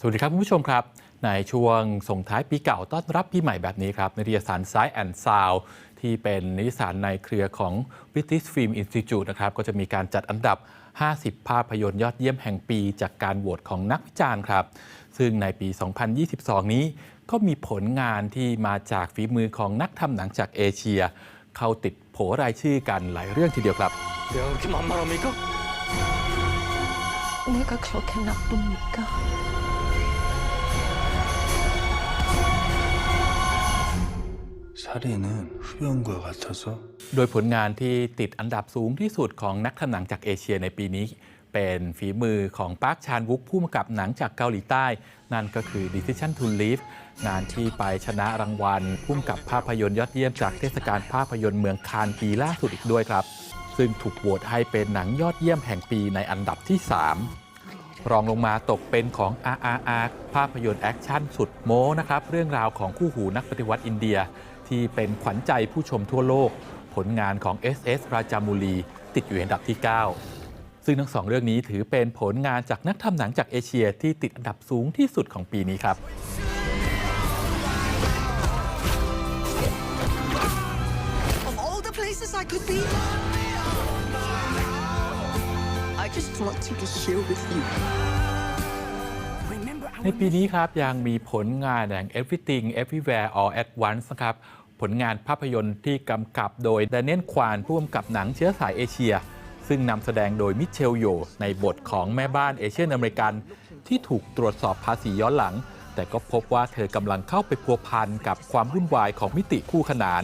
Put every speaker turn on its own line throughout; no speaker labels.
สวัสดีครับคุณผู้ชมครับ ในช่วงส่งท้ายปีเก่าต้อนรับปีใหม่แบบนี้ครับนิตยสารซ้ายแอนซาวที่เป็นนิตยสารในเครือของ British Film Institute นะครับก็จะมีการจัดอันดับ 50 ภาพยนตร์ยอดเยี่ยมแห่งปีจากการโหวตของนักวิจารณ์ครับ ซึ่งในปี 2022 นี้ก็มีผลงานที่มาจากฝีมือของนักทำหนังจากเอเชีย เข้าติดโผรายชื่อกันหลายเรื่องทีเดียวครับ
เดี๋ยวขึ้นมามา
เราไม่ก็ไม่ก็คลอกันนับตุ่มก็
살인은 흡연과 같아서
โดยผลงานที่ติดอันดับสูงที่สุดของนักทำหนังจากเอเชียในปีนี้ เป็นฝีมือของปาร์คชานวุกผู้กำกับหนังจากเกาหลีใต้ นั่นก็คือ Decision to Leave งานที่ไปชนะรางวัลผู้กำกับภาพยนตร์ยอดเยี่ยมจากเทศกาลภาพยนตร์เมืองคานปีล่าสุดอีกด้วยครับ ซึ่งถูกโหวตให้เป็นหนังยอดเยี่ยมแห่งปีในอันดับที่ 3 รองลงมาตกเป็นของ RRR ภาพยนตร์แอคชั่นสุดโม้นะครับ เรื่องราวของคู่หูนักปฏิวัติอินเดีย ที่เป็นขวัญใจผู้ชมทั่วโลก ผลงานของ SS ราจามูลี ติดอยู่อันดับที่ 9 ซึ่งทั้งสองเรื่องนี้ถือเป็นผลงานจากนักทำหนังจากเอเชียที่ติดอันดับสูงที่สุดของปีนี้ครับ
This I could be, I just want to share with you.
ในปีนี้ครับยังมีผลงานอย่าง Everything Everywhere All at Once นะครับ ผลงานภาพยนตร์ที่กำกับโดยด a น i e l ควานผู้กำกับหนังเชื้อสายเอเชีย ซึ่งนำแสดงโดยมิเชลโย ในบทของแม่บ้านเอเชียนอเมริกัน ที่ถูกตรวจสอบภาษีย้อนหลัง แต่ก็พบว่าเธอกำลังเข้าไปพัวพันกับความวุ่นวายของมิติคู่ขนาน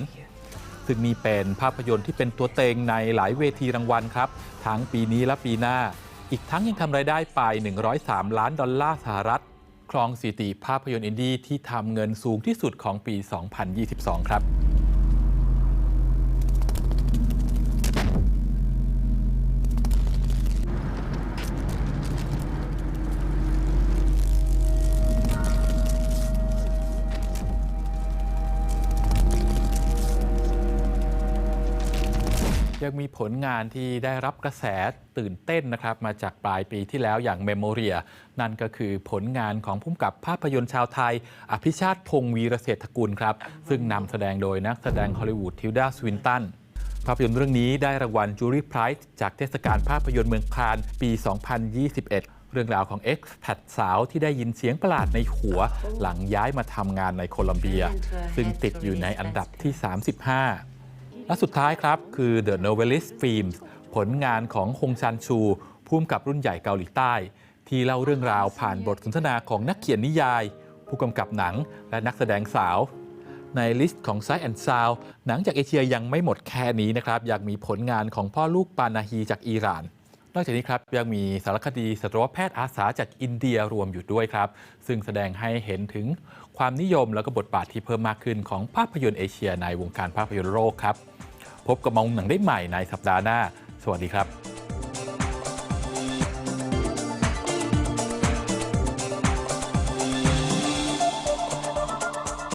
ซึ่งนี่เป็นภาพยนตร์ที่เป็นตัวเต็งในหลายเวทีรางวัลครับทั้งปีนี้และปีหน้า อีกทั้งยังทำรายได้ไป 103 ล้านดอลลาร์สหรัฐ ครองสิติภาพยนตร์อินดี้ที่ทำเงินสูงที่สุดของปี 2022 ครับ ยังมีผลงานที่ได้รับกระแสตื่นเต้นนะครับมาจากปลายปีที่แล้วอย่างเมโมเรีย นั่นก็คือผลงานของผู้กำกับภาพยนตร์ชาวไทย อภิชาติพงศ์วีรเศรษฐกุลครับ ซึ่งนำแสดงโดยนักแสดงฮอลลีวูดทิลดาสวินตันภาพยนตร์เรื่องนี้ได้รางวัลจูรี่ไพรส์จากเทศกาลภาพยนตร์เมืองคานปี 2021เรื่องราวของ X แพดสาวที่ได้ยินเสียงประหลาดในหัว หลังย้ายมาทำงานในโคลัมเบีย ซึ่งติดอยู่ในอันดับที่ 35 และสุดท้ายครับ คือ The Novelist Films ผลงานของฮงชันชูพุ่มกับรุ่นใหญ่เกาหลีใต้ ที่เล่าเรื่องราวผ่านบทสนทนาของนักเขียนนิยาย ผู้กำกับหนังและนักแสดงสาว ในลิสต์ของ s ซ i แอนซาวหนังจากเอเชียยังไม่หมดแค่นี้นะครับ อยากมีผลงานของพ่อลูกปานาฮีจากอิหร่าน นอกจากนี้ครับยังมีสารคดีสัตวแพทย์อาสาจากอินเดียรวมอยู่ด้วยครับ ซึ่งแสดงให้เห็นถึงความนิยมแล้วก็บทบาทที่เพิ่มมากขึ้นของภาพยนตร์เอเชียในวงการภาพยนตร์โลกครับ พบกับมองหนังได้ใหม่ในสัปดาห์หน้า สวัสดีครับ